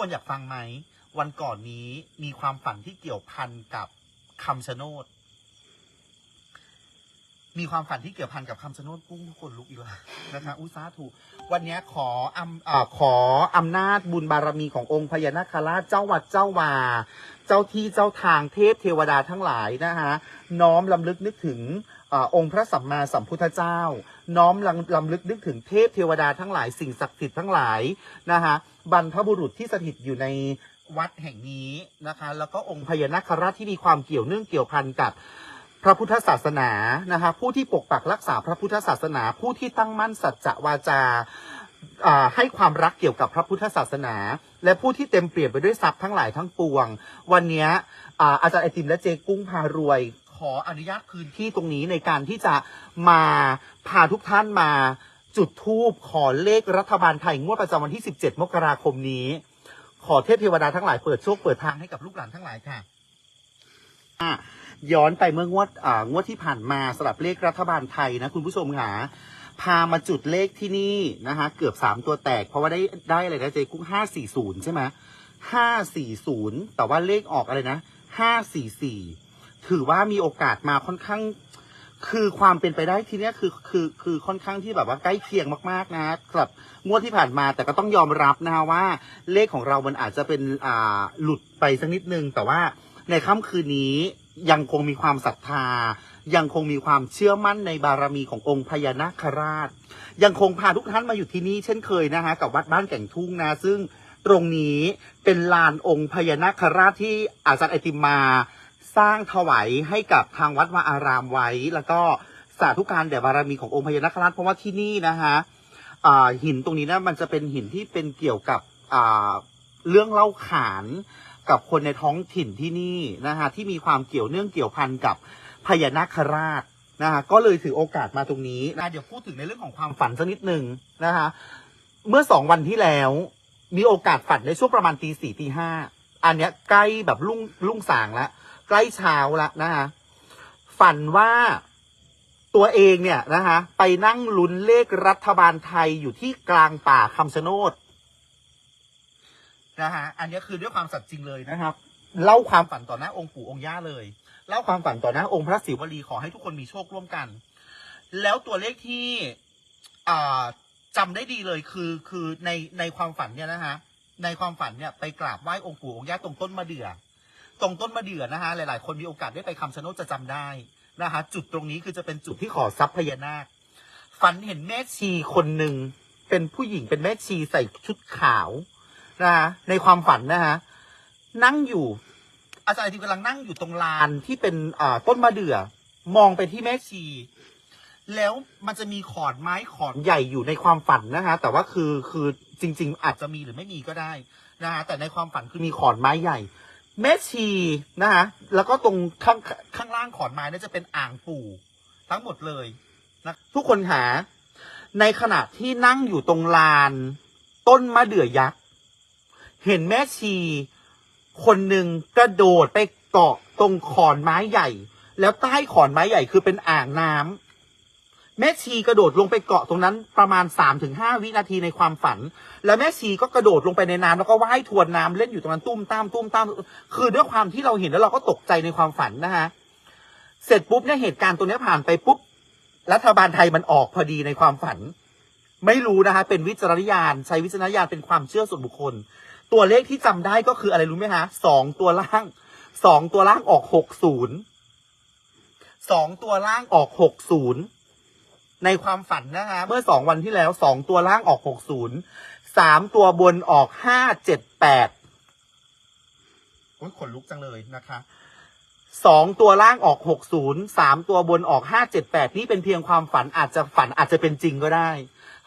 คนอยากฟังไหม วันก่อนนี้มีความฝันที่เกี่ยวพันกับคำชะโนด มีความฝันที่เกี่ยวพันกับคำชะโนดกุ้งทุกคนลุกอีกแล้วนะคะอุยสาถูกวันนี้ขออำอ่าขออำนาจบุญบารมีขององค์พญานาคราชเจ้าวัดเจ้าวา เจ้าที่เจ้าทางเทพเทวดาทั้งหลายนะคะน้อมลำลึกนึกถึง อองค์พระสัมมาสัมพุทธเจ้า น้อมลำลำลึกนึกถึงเทพเทวดาทั้งหลายสิ่งศักดิ์สิทธิ์ทั้งหลายนะคะบรรพบุรุษที่สถิตอยู่ในวัดแห่งนี้นะคะ แล้วก็องค์พญานาคราชที่มีความเกี่ยวเนื่องเกี่ยวพันกับพระพุทธศาสนานะคะผู้ที่ปกปักรักษาพระพุทธศาสนา ผู้ที่ตั้งมั่นสัจจะวาจาให้ความรักเกี่ยวกับพระพุทธศาสนา และผู้ที่เต็มเปี่ยมไปด้วยทรัพย์ทั้งหลายทั้งปวง วันนี้อาอาจารย์ไอติมและเจกุ้งพารวย ขออนุญาตพื้นที่ตรงนี้ในการที่จะมาพาทุกท่านมาจุดทูบขอเลขรัฐบาลไทยงวดประจำวันที่ 17 มกราคมนี้ ขอเทพเทวดาทั้งหลายเปิดโชคเปิดทางให้กับลูกหลานทั้งหลายค่ะย้อนไปเมื่องวดอ่างวดที่ผ่านมาสำหรับเลขรัฐบาลไทยนะคุณผู้ชมค่ะพามาจุดเลขที่นี่นะคะเกือบสามตัวแตก เพราะว่าได้ได้อะไรนะเจกุ้งห้าสี่ศูนย์ใช่ไหมห้าสี่ศูนย์แต่ว่าเลขออกอะไรนะห้าสี่สี่ ถือว่ามีโอกาสมาค่อนข้าง คือความเป็นไปได้ทีเนี้ยคือคือคือค่อนข้างที่แบบว่าใกล้เคียงมากๆนะสำหรับงวดที่ผ่านมาแต่ก็ต้องยอมรับนะฮะว่าเลขของเรามันอาจจะเป็นอ่าหลุดไปสักนิดนึง แต่ว่าในค่ำคืนนี้ยังคงมีความศรัทธา ยังคงมีความเชื่อมั่นในบารมีขององค์พญานาคราช ยังคงพาทุกท่านมาอยู่ที่นี่เช่นเคยนะฮะกับวัดบ้านแก่งทุ่งนะซึ่งตรงนี้เป็นลานองค์พญานาคราชที่อาจารย์ไอติมมา สร้างถวายให้กับทางวัดวาอารามไว้ แล้วก็สาธุการแด่บารมีขององค์พญานาคราชเพราะว่าที่นี่นะฮะหินตรงนี้นะมันจะเป็นหินที่เป็นเกี่ยวกับเรื่องเล่าขานกับคนในท้องถิ่นที่นี่นะฮะที่มีความเกี่ยวเนื่องเกี่ยวพันกับพญานาคราชนะฮะก็เลยถือโอกาสมาตรงนี้นะเดี๋ยวพูดถึงในเรื่องของความฝันสักนิดหนึ่งนะฮะเมื่อสองวันที่แล้วมีโอกาสฝันในช่วงประมาณตีสี่ตีห้าอันเนี้ยใกล้แบบรุ่งรุ่งสางแล้ว ใกล้เช้าล้วนะฮะฝันว่าตัวเองเนี่ยนะฮะไปนั่งลุ้นเลขรัฐบาลไทยอยู่ที่กลางป่าคำชะโนดนะฮะอันนี้คือด้วยความสัตย์จริงเลยนะครับ เล่าความฝันต่อหน้าองค์ปู่องค์ย่าเลย เล่าความฝันต่อหน้าองค์พระศิวลีขอให้ทุกคนมีโชคร่วมกัน แล้วตัวเลขที่อ่าจำได้ดีเลยคือคือในในความฝันเนี่ยนะฮะในความฝันเนี่ยไปกราบไหว้องค์ปู่องค์ย่าตรงต้นมะเดื่อ ตรงต้นมะเดื่อนะฮะหลาย ๆ คนมีโอกาสได้ไปคำชะโนดจะจำได้นะฮะจุดตรงนี้คือจะเป็นจุดที่ขอทรัพย์พญานาค ฝันเห็นแม่ชีคนหนึ่งเป็นผู้หญิงเป็นแม่ชีใส่ชุดขาวนะฮะในความฝันนะฮะนั่งอยู่ อาจารย์ที่กำลังนั่งอยู่ตรงลานที่เป็นอ่าต้นมะเดื่อ มองไปที่แม่ชี แล้วมันจะมีขอนไม้ขอนใหญ่อยู่ในความฝันนะฮะแต่ว่าคือคือจริง ๆ อาจจะมีหรือไม่มีก็ได้นะฮะแต่ในความฝันคือมีขอนไม้ใหญ่ แม่ชีนะฮะแล้วก็ตรงข้างข้างล่างขอนไม้เนี่ยจะเป็นอ่างปู่ทั้งหมดเลยนะทุกคนหา ในขณะที่นั่งอยู่ตรงลาน ต้นมะเดื่อยักษ์ เห็นแม่ชีคนหนึ่งกระโดดไปเกาะตรงขอนไม้ใหญ่ แล้วใต้ขอนไม้ใหญ่คือเป็นอ่างน้ำ แม่ชีกระโดดลงไปเกาะตรงนั้นประมาณสามถึงห้าวินาทีในความฝัน แล้วแม่ชีก็กระโดดลงไปในน้ำแล้วก็ว่ายทวนน้ำเล่นอยู่ตรงนั้นตุ้มตามตุ้มตามคือด้วยความที่เราเห็นแล้วเราก็ตกใจในความฝันนะฮะเสร็จปุ๊บเนี่ยเหตุการณ์ตรงนี้ผ่านไปปุ๊บรัฐบาลไทยมันออกพอดีในความฝัน ไม่รู้นะคะเป็นวิจารณญาณใช้วิจารณญาณเป็นความเชื่อส่วนบุคคล ตัวเลขที่จำได้ก็คืออะไรรู้ไหมฮะสองตัวล่างสองตัวล่างออกหกศูนย์สองตัวล่างออกหกศูนย์ ในความฝันนะคะ เมื่อสองวันที่แล้วสองตัวล่างออกหกศูนย์สามตัวบนออกห้าเจ็ดแปดโอ้ยขนลุกจังเลยนะคะสองตัวล่างออกหกศูนย์สามตัวบนออกห้าเจ็ดแปดนี่เป็นเพียงความฝันอาจจะฝันอาจจะเป็นจริงก็ได้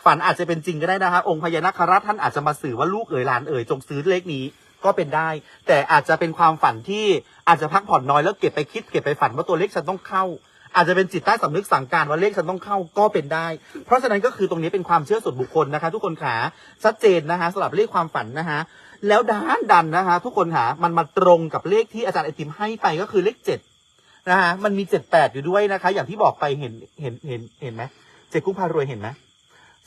ฝันอาจจะเป็นจริงก็ได้นะคะ องค์พญานาคราชท่านอาจจะมาสื่อว่าลูกเอ๋ยหลานเอ๋ยจงซื้อเลขนี้ก็เป็นได้ แต่อาจจะเป็นความฝันที่อาจจะพักผ่อนน้อยแล้วเก็บไปคิดเก็บไปฝันว่าตัวเลขฉันต้องเข้า อาจจะเป็นจิตใต้สำนึกสั่งการว่าเลขฉันต้องเข้าก็เป็นได้ เพราะฉะนั้นก็คือตรงนี้เป็นความเชื่อส่วนบุคคลนะคะ ทุกคนขาชัดเจนนะคะสำหรับเลขความฝันนะคะแล้วด้านดันนะคะ ทุกคนขามันมาตรงกับเลขที่อาจารย์ไอติมให้ไปก็คือเลขเจ็ดนะคะมันมีเจ็ดแปดอยู่ด้วยนะคะ อย่างที่บอกไปเห็นเห็นเห็นเห็นไหมเจกุ้งพารวยเห็นไหม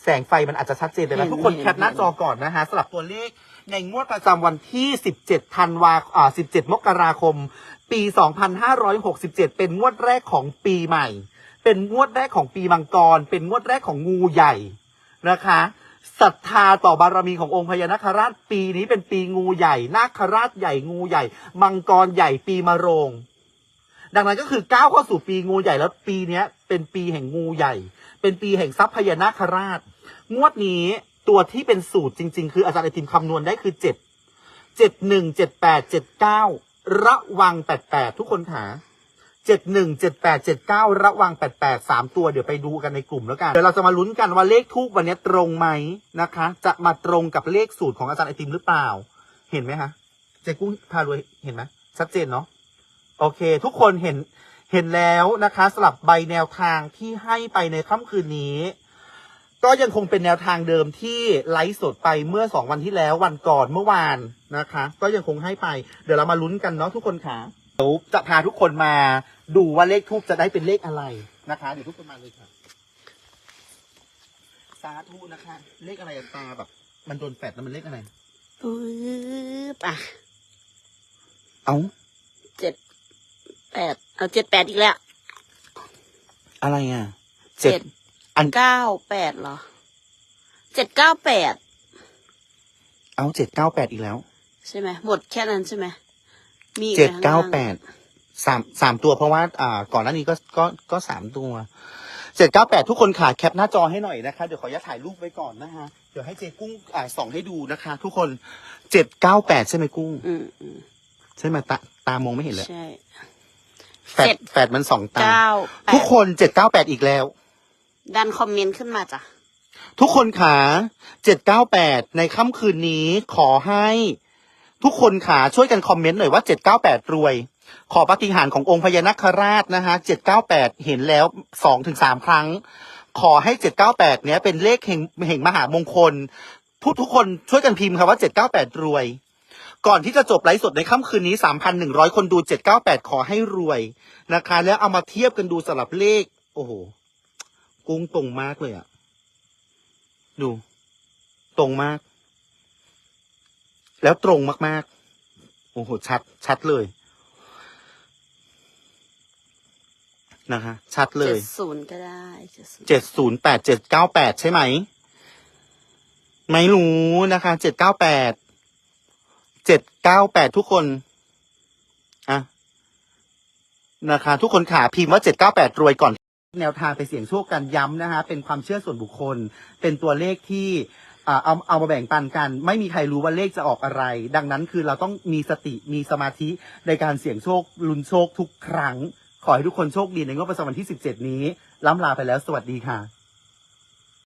แสงไฟมันอาจจะชัดเจนเห็นะทุกคนแคปหน้าจอก่อนนะฮะสลับตัวเลขในงวดประจำวันที่ 17 ธันวาอ่า17 มกราคม ปี 2567 เป็นงวดแรกของปีใหม่ เป็นงวดแรกของปีมังกร เป็นงวดแรกของงูใหญ่นะคะศรัทธาต่อบารมีขององค์พญานาคราชปีนี้เป็นปีงูใหญ่ นาคราชใหญ่งูใหญ่ มังกรใหญ่ปีมะโรง ดังนั้นก็คือก้าวเข้าสู่ปีงูใหญ่แล้วปีเนี้ย เป็นปีแห่งงูใหญ่ เป็นปีแห่งทรัพย์พญานาคราช งวดนี้ตัวที่เป็นสูตรจริง ๆ คืออาจารย์ไอติมคำนวณได้คือเจ็ดเจ็ดหนึ่งเจ็ดแปดเจ็ดเก้า ระวังแปดแปดทุกคนขาเจ็ดหนึ่งเจ็ดแปดเจ็ดเก้าระวังแปดแปดสามตัวเดี๋ยวไปดูกันในกลุ่มแล้วกัน เดี๋ยวเราจะมาลุ้นกันว่าเลขทูกวันนี้ตรงไหมนะคะ จะมาตรงกับเลขสูตรของอาจารย์ไอติมหรือเปล่า เห็นไหมคะเจ๊กุ้งพารวยเห็นไหมชัดเจนเนาะโอเค ทุกคนเห็นเห็นแล้วนะคะสลับใบแนวทางที่ให้ไปในค่ำคืนนี้ ก็ยังคงเป็นแนวทางเดิมที่ไลฟ์สดไปเมื่อสองวันที่แล้ววันก่อนเมื่อวานนะคะ ก็ยังคงให้ไป เดี๋ยวเรามาลุ้นกันเนาะทุกคนค่ะเดี๋ยวจะพาทุกคนมาดูว่าเลขทูบจะได้เป็นเลขอะไรนะคะ เดี๋ยวทุกคนมาเลยค่ะสาธุนะคะ เลขอะไรอะตาแบบ มันโดนแปดแล้วมันเลขอะไร ปึ๊บอะเอ้าเจ็ดแปดเอาเจ็ดแปดอีกแล้ว อะไรอะเจ็ด อัน เก้าแปดเหรอเจ็ดเก้าแปดเอาเจ็ดเก้าแปดอีกแล้วใช่ไหมหมดแค่นั้นใช่ไหมมีอีกเจ็ดไหมเก้าข้งล่งแปดสามสามตัวเพราะว่าอ่าก่อนหน้านี้ก็ก็ก็สามตัวเจ็ดเก้าแปดทุกคนขาแคปหน้าจอให้หน่อยนะคะ เดี๋ยวขออนุญาตถ่ายรูปไว้ก่อนนะคะเดี๋ยวให้เจ๊กุ้งอ่าส่องให้ดูนะคะ ทุกคนเจ็ดเก้าแปดใช่ไหมกุ้ง อืมอืมใช่ไหมตาตามองไม่เห็นเลยใช่ แฟดแฟดมันสองตา เก้าแปทุกดคนเจ็ดเก้าแปดอีกแล้ว ดันคอมเมนต์ขึ้นมาจ้ะ ทุกคนขาเจ็ดเก้าแปดในค่ำคืนนี้ขอให้ทุกคนขาช่วยกันคอมเมนต์หน่อยว่าเจ็ดเก้าแปดรวย ขอปฏิหารขององค์พญานาคราชนะฮะเจ็ดเก้าแปดเห็นแล้วสองถึงสามครั้ง ขอให้เจ็ดเก้าแปดเนี้ยเป็นเลขแห่งแห่งมหามงคลผู้ทุกคนช่วยกันพิมพ์ครับว่าเจ็ดเก้าแปดรวย ก่อนที่จะจบไลฟ์สดในค่ำคืนนี้สามพันหนึ่งร้อยคนดูเจ็ดเก้าแปดขอให้รวยนะคะ แล้วเอามาเทียบกันดูสลับเลข โอ้โห กุ้งตรงมากเลยอะดู ตรงมาก แล้วตรงมาก ๆ โอ้โห ชัด ชัดเลยนะคะ ชัดเลเจ็ยดศูนย์ก็ได้เจ็ดศูนย์เจ็ดศูนย์แปดเจ็ดเก้าแปดใช่ไหม ไม่รู้นะคะเจ็ดเก้าแปดเจ็ดเก้าแปดทุกคนอะนะคะ ทุกคนขาพิมพ์ว่าเจ็ดเก้าแปดรวยก่อน แนวทางไปเสี่ยงโชคกันย้ำนะคะเป็นความเชื่อส่วนบุคคล เป็นตัวเลขที่อ่าเอาเอามาแบ่งปันกัน ไม่มีใครรู้ว่าเลขจะออกอะไร ดังนั้นคือเราต้องมีสติมีสมาธิในการเสี่ยงโชคลุ้นโชคทุกครั้ง ขอให้ทุกคนโชคดีในงวดประจำวันที่ 17 นี้ ล้ำลาไปแล้วสวัสดีค่ะ